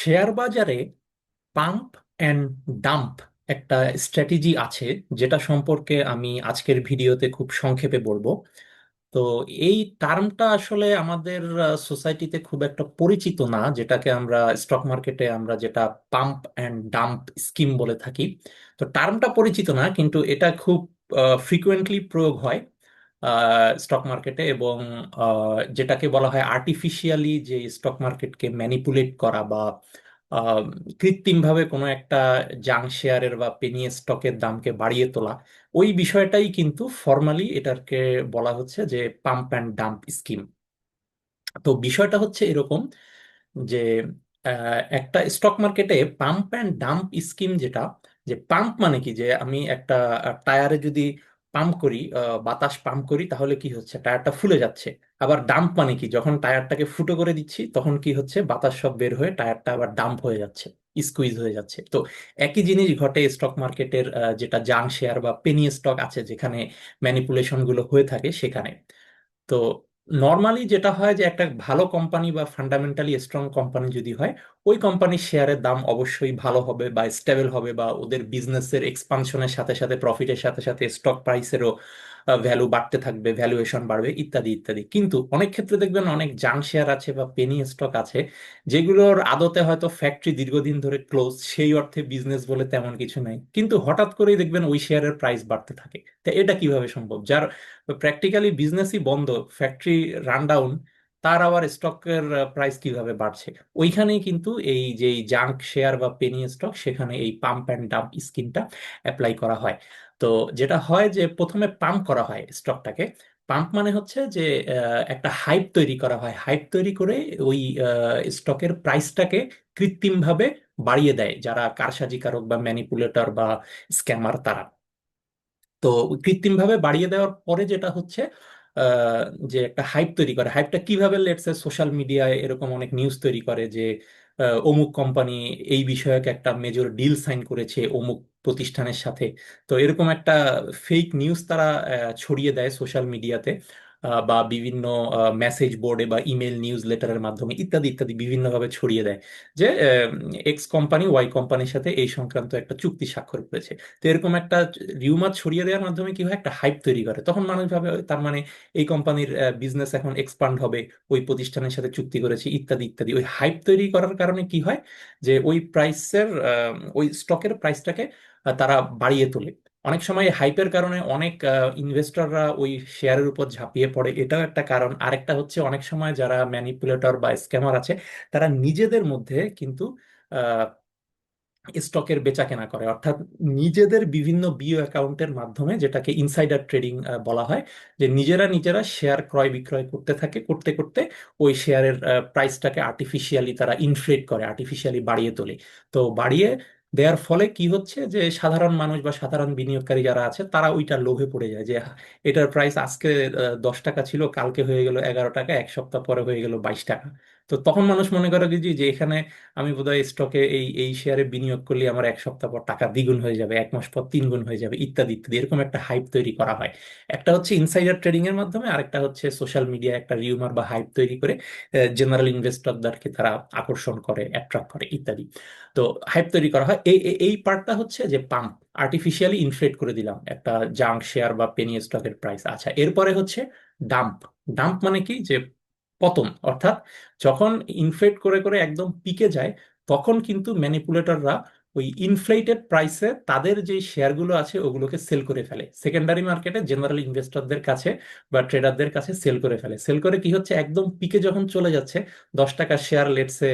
Share বাজারে pump and dump একটা strategy আছে, যেটা সম্পর্কে আমি আজকের ভিডিওতে খুব সংক্ষেপে বলব। তো এই টার্মটা আসলে আমাদের সোসাইটিতে খুব একটা পরিচিত না, যেটাকে আমরা, স্টক মার্কেটে আমরা যেটা পাম্প অ্যান্ড ডাম্প স্কিম বলে থাকি। তো টার্মটা পরিচিত না, কিন্তু এটা খুব ফ্রিকুয়েন্টলি প্রয়োগ হয়। স্টক মার্কেটে এবং যেটাকে বলা হয় আর্টিফিশিয়ালি যে স্টক মার্কেটকে ম্যানিপুলেট করা বা কৃত্রিমভাবে কোনো একটা জাং শেয়ারের বা পেনি স্টকের দামকে বাড়িয়ে তোলা, ওই বিষয়টাই কিন্তু ফর্মালি এটাকে বলা হচ্ছে যে পাম্প অ্যান্ড ডাম্প স্কিম তো বিষয়টা হচ্ছে এরকম যে একটা স্টক মার্কেটে পাম্প অ্যান্ড ডাম্প স্কিম যেটা, যে পাম্প মানে কি? যে আমি একটা টায়ারে যদি পাম্প করি বাতাস পাম্প করি, তাহলে কি হচ্ছে? টায়ারটা ফুলে যাচ্ছে। আবার ডাম্প মানে কি? যখন টায়ারটাকে ফুটো করে দিচ্ছি, তখন কি হচ্ছে? বাতাস সব বের হয়ে টায়ারটা আবার ডাম্প হয়ে যাচ্ছে স্কুইজ হয়ে যাচ্ছে। তো একই জিনিস ঘটে স্টক মার্কেটের যেটা জাং শেয়ার বা পেনি স্টক আছে, যেখানে ম্যানিপুলেশনগুলো হয়ে থাকে সেখানে। তো নর্মালি যেটা হয় যে একটা ভালো কোম্পানি বা ফান্ডামেন্টালি স্ট্রং কোম্পানি যদি হয়, ওই কোম্পানির শেয়ারের দাম অবশ্যই ভালো হবে বা স্টেবল হবে বা ওদের বিজনেসের এক্সপানশনের সাথে সাথে প্রফিটের সাথে সাথে স্টক প্রাইসেরও ভ্যালু বাড়তে থাকবে ভ্যালুয়েশন বাড়বে, ইত্যাদি ইত্যাদি। কিন্তু অনেক ক্ষেত্রে দেখবেন অনেক জাং শেয়ার আছে বা পেনি স্টক আছে, যেগুলোর আদতে হয়তো ফ্যাক্টরি দীর্ঘদিন ধরে ক্লোজ সেই অর্থে বিজনেস বলে তেমন কিছু নাই। কিন্তু হঠাৎ করেই দেখবেন ওই শেয়ারের প্রাইস বাড়তে থাকে। তা এটা কীভাবে সম্ভব? যার প্র্যাকটিক্যালি বিজনেসই বন্ধ ফ্যাক্টরি রান ডাউন তার আবার স্টকের প্রাইস কীভাবে বাড়ছে? ওইখানেই কিন্তু এই যে জাঙ্ক শেয়ার বা পেনি স্টক সেখানে এই পাম্প অ্যান্ড ডাম্প স্কিমটা অ্যাপ্লাই করা হয়। তো যেটা হয় যে প্রথমে পাম্প করা হয় স্টকটাকে। পাম্প মানে হচ্ছে যে একটা হাইপ তৈরি করা হয়। হাইপ তৈরি করে ওই স্টকের প্রাইসটাকে কৃত্রিমভাবে বাড়িয়ে দেয় যারা কারসাজিকারক বা ম্যানিপুলেটর বা স্ক্যামার তারা। তো কৃত্রিমভাবে বাড়িয়ে দেওয়ার পরে যেটা হচ্ছে যে একটা হাইপ তৈরি করে। হাইপটা কীভাবে লেটসে সোশ্যাল মিডিয়ায় এরকম অনেক নিউজ তৈরি করে যে অমুক কোম্পানি এই বিষয়ক একটা মেজর ডিল সাইন করেছে অমুক প্রতিষ্ঠানের সাথে। তো এরকম একটা ফেক নিউজ তারা ছড়িয়ে দেয় সোশ্যাল মিডিয়াতে বা বিভিন্ন মেসেজ বোর্ডে বা ইমেল নিউজ লেটারের মাধ্যমে ইত্যাদি ইত্যাদি বিভিন্নভাবে ছড়িয়ে দেয় যে এক্স কোম্পানি ওয়াই কোম্পানির সাথে এই সংক্রান্ত একটা চুক্তি স্বাক্ষর করেছে। তো এরকম একটা রিউমার ছড়িয়ে দেওয়ার মাধ্যমে কি হয়? একটা হাইপ তৈরি করে। তখন মানুষ ভাবে তার মানে এই কোম্পানির বিজনেস এখন এক্সপান্ড হবে, ওই প্রতিষ্ঠানের সাথে চুক্তি করেছে, ইত্যাদি ইত্যাদি। ওই হাইপ তৈরি করার কারণে কি হয়? যে ওই প্রাইসের ওই স্টকের প্রাইসটাকে তারা বাড়িয়ে তোলে। অনেক সময় হাইপের কারণে অনেক ইনভেস্টররা ওই শেয়ারের উপর ঝাঁপিয়ে পড়ে। এটাও একটা কারণ। আরেকটা হচ্ছে অনেক সময় যারা ম্যানিপুলেটর বা স্ক্যামার আছে, তারা নিজেদের মধ্যে কিন্তু স্টকের বেচা কেনা করে। অর্থাৎ নিজেদের বিভিন্ন বিও অ্যাকাউন্টের মাধ্যমে যেটাকে ইনসাইডার ট্রেডিং বলা হয়, যে নিজেরা নিজেরা শেয়ার ক্রয় বিক্রয় করতে থাকে, করতে করতে ওই শেয়ারের প্রাইসটাকে আর্টিফিশিয়ালি তারা ইনফ্লেট করে আর্টিফিশিয়ালি বাড়িয়ে তোলে। তো বাড়িয়ে দেওয়ার ফলে কি হচ্ছে যে, সাধারণ মানুষ বা সাধারণ বিনিয়োগকারী যারা আছে, তারা ওইটা লোভে পড়ে যায় যে, এটার প্রাইস আজকে দশ টাকা ছিল, কালকে হয়ে গেল এগারো টাকা, এক সপ্তাহ পরে হয়ে গেল বাইশ টাকা। তো তখন মানুষ মনে করে কি, যে এখানে আমি বোধহয় স্টকে এই এই শেয়ারে বিনিয়োগ করলে আমার এক সপ্তাহ পর টাকা দ্বিগুণ হয়ে যাবে, এক মাস পর তিন গুণ হয়ে যাবে, ইত্যাদি ইত্যাদি, এরকম একটা হাইপ তৈরি করা হয়। একটা হচ্ছে ইনসাইডার ট্রেডিং এর মাধ্যমে, আরেকটা হচ্ছে সোশ্যাল মিডিয়া একটা রিউমার বা হাইপ তৈরি করে জেনারেল ইনভেস্টরদেরকে তারা আকর্ষণ করে অ্যাট্রাক্ট করে, ইত্যাদি। তো হাইপ তৈরি করা হয়। এই এই পার্টটা হচ্ছে যে পাম্প আর্টিফিশিয়ালি ইনফ্লেট করে দিলাম, একটা জাঙ্ক শেয়ার বা পেনি স্টকের প্রাইস আচ্ছা এরপরে হচ্ছে ডাম্প ডাম্প মানে কি? যে পতন। অর্থাৎ যখন ইনফ্লেট করে করে একদম পিকে যায়, তখন কিন্তু ম্যানিপুলেটররা ওই ইনফ্লেটেড প্রাইসে তাদের যে শেয়ারগুলো আছে, ওগুলোকে সেল করে ফেলে। সেকেন্ডারি মার্কেটে জেনারেল ইনভেস্টরদের কাছে বা ট্রেডারদের কাছে সেল করে ফেলে। সেল করে কি হচ্ছে? একদম পিকে যখন চলে যাচ্ছে, দশ টাকা শেয়ার লেটসে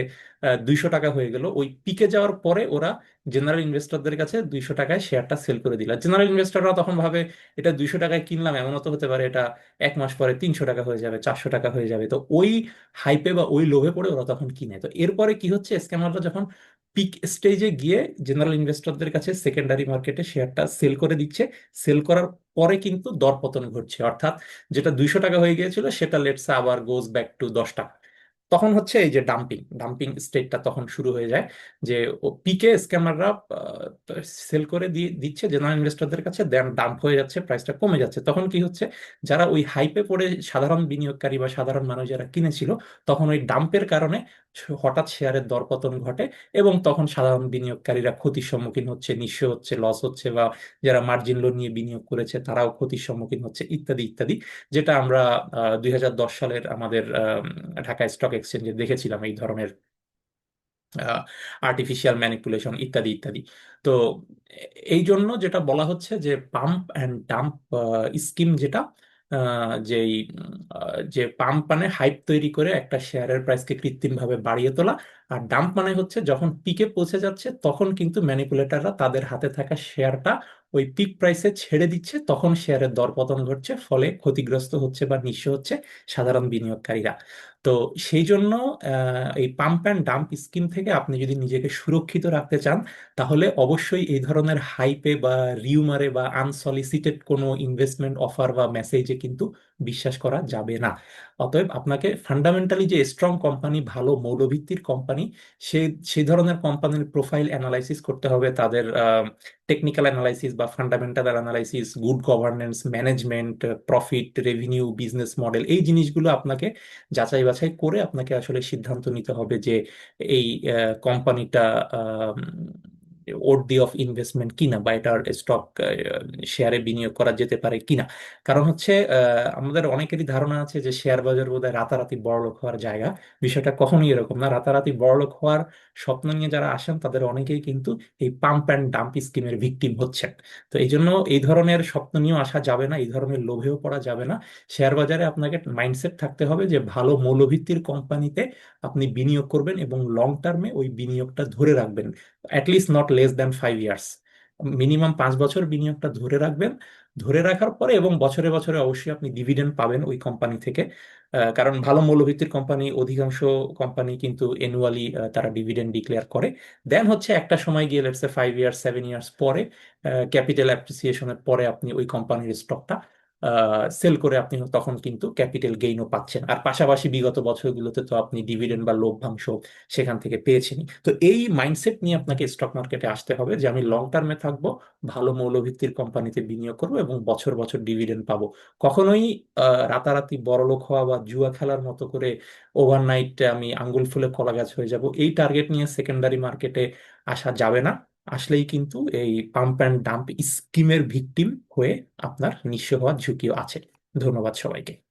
দুইশো টাকা হয়ে গেল। ওই পিকে যাওয়ার পরে ওরা জেনারেল ইনভেস্টরদের কাছে দুইশো টাকায় শেয়ারটা সেল করে দিল। জেনারেল ইনভেস্টররা তখন ভাবে, এটা দুইশো টাকায় কিনলাম, এমনও তো হতে পারে, এটা এক মাস পরে তিনশো টাকা হয়ে যাবে, চারশো টাকা হয়ে যাবে। তো ওই হাইপে বা ওই লোভে পড়ে ওরা তখন কিনে। তো এরপরে কি হচ্ছে স্ক্যামাররা যখন পিক স্টেজে গিয়ে জেনারেল ইনভেস্টরদের কাছে সেকেন্ডারি মার্কেটে শেয়ারটা সেল করে দিচ্ছে। সেল করার পরে কিন্তু দরপতন ঘটছে। অর্থাৎ যেটা দুইশো টাকা হয়ে গিয়েছিল, সেটা লেটসে আবার গোজ ব্যাক টু দশ টাকা। তখন হচ্ছে এই যে ডাম্পিং ডাম্পিং স্টেটটা তখন শুরু হয়ে যায় যে পিকে স্ক্যামাররা সেল করে দিয়ে দিচ্ছে জেনারেল ইনভেস্টরদের কাছে দেন ডাম্প হয়ে যাচ্ছে প্রাইসটা কমে যাচ্ছে। তখন কি হচ্ছে, যারা ওই হাইপে পড়ে সাধারণ বিনিয়োগকারী বা সাধারণ মানুষ যারা কিনেছিল, তখন ওই ডাম্পের কারণে হঠাৎ শেয়ারের দরপতন ঘটে এবং তখন সাধারণ বিনিয়োগকারীরা ক্ষতির সম্মুখীন হচ্ছে, নিঃস্ব হচ্ছে লস হচ্ছে বা যারা মার্জিন লোন নিয়ে বিনিয়োগ করেছে, তারাও ক্ষতির সম্মুখীন হচ্ছে, ইত্যাদি ইত্যাদি, যেটা আমরা দুই হাজার দশ সালের আমাদের ঢাকা স্টক এক্সচেঞ্জে দেখেছিলাম এই ধরনের আর্টিফিশিয়াল ম্যানিপুলেশন ইত্যাদি ইত্যাদি। তো এই জন্য যেটা বলা হচ্ছে যে পাম্প অ্যান্ড ডাম্প স্কিম যেটা যেই যে পাম্প মানে হাইপ তৈরি করে একটা শেয়ারের প্রাইসকে কৃত্রিমভাবে বাড়িয়ে তোলা আর ডাম্প মানে হচ্ছে যখন পিকে পৌঁছে যাচ্ছে, তখন কিন্তু ম্যানিপুলেটররা তাদের হাতে থাকা শেয়ারটা ওই পিক প্রাইসে ছেড়ে দিচ্ছে। তখন শেয়ারের দরপতন ঘটছে, ফলে ক্ষতিগ্রস্ত হচ্ছে বা নিঃস্ব হচ্ছে সাধারণ বিনিয়োগকারীরা। তো সেই জন্য এই পাম্প অ্যান্ড ডাম্প স্কিম থেকে আপনি যদি নিজেকে সুরক্ষিত রাখতে চান, তাহলে অবশ্যই এই ধরনের হাইপে বা রিউমারে বা আনসলিসিটেড কোনো ইনভেস্টমেন্ট অফার বা মেসেজে কিন্তু বিশ্বাস করা যাবে না। অতএব আপনাকে ফান্ডামেন্টালি যে স্ট্রং কোম্পানি ভালো মৌলভিত্তির কোম্পানি সে সেই ধরনের কোম্পানির প্রোফাইল অ্যানালাইসিস করতে হবে। তাদের টেকনিক্যাল অ্যানালাইসিস বা fundamental analysis good governance management profit revenue business model এই জিনিসগুলো আপনাকে যাচাই বাছাই করে আপনাকে আসলে সিদ্ধান্ত নিতে হবে যে এই কোম্পানিটা ওর্দি অফ ইনভেস্টমেন্ট কিনা বা এটার স্টক শেয়ারে বিনিয়োগ করা যেতে পারে কিনা। কারণ হচ্ছে আমাদের অনেকেরই ধারণা আছে যে শেয়ার বাজার বোধহয় রাতারাতি বড়লোক হওয়ার জায়গা। বিষয়টা কখনোই এরকম না। রাতারাতি বড়লোক হওয়ার স্বপ্ন নিয়ে যারা আসেন, তাদের অনেকেই কিন্তু এই পাম্প অ্যান্ড ডাম্প স্কিমের ভিকটিম হচ্ছেন। তো এই জন্য এই ধরনের স্বপ্ন নিয়েও আসা যাবে না, এই ধরনের লোভেও পড়া যাবে না। শেয়ার বাজারে আপনাকে মাইন্ডসেট থাকতে হবে যে ভালো মৌলভিত্তির কোম্পানিতে আপনি বিনিয়োগ করবেন এবং লং টার্মে ওই বিনিয়োগটা ধরে রাখবেন। At least not less than five years minimum পাঁচ বছর বিনিয়োগটা ধরে রাখবেন। ধরে রাখার পরে এবং বছরে বছরে অবশ্যই আপনি ডিভিডেন্ড পাবেন ওই কোম্পানি থেকে। কারণ ভালো মৌলভিত্তির কোম্পানি অধিকাংশ কোম্পানি কিন্তু অ্যানুয়ালি তারা ডিভিডেন্ড ডিক্লেয়ার করে। দেন হচ্ছে একটা সময় গিয়ে let's say five years seven years পরে ক্যাপিটাল অ্যাপ্রিসিয়েশনের পরে আপনি ওই কোম্পানির স্টকটা সেল করে আপনি তখন কিন্তু ক্যাপিটাল গেইনও পাচ্ছেন। আর পাশাপাশি বিগত বছরগুলোতে তো আপনি ডিভিডেন্ড বা লভ্যাংশ সেখান থেকে পেয়েছেনই। তো এই মাইন্ডসেট নিয়ে আপনাকে স্টক মার্কেটে আসতে হবে যে আমি লং টার্মে থাকব, ভালো মৌলভিত্তির কোম্পানিতে বিনিয়োগ করব এবং বছর বছর ডিভিডেন্ড পাবো। কখনোই রাতারাতি বড়লোক হওয়া বা জুয়া খেলার মতো করে ওভারনাইট আমি আঙ্গুল ফুলে কলা গাছ হয়ে যাব, এই টার্গেট নিয়ে সেকেন্ডারি মার্কেটে আসা যাবে না। আসলেই কিন্তু এই পাম্প অ্যান্ড ডাম্প স্কিমের ভিকটিম হয়ে আপনার নিঃস্ব হওয়ার ঝুঁকিও আছে। ধন্যবাদ সবাইকে।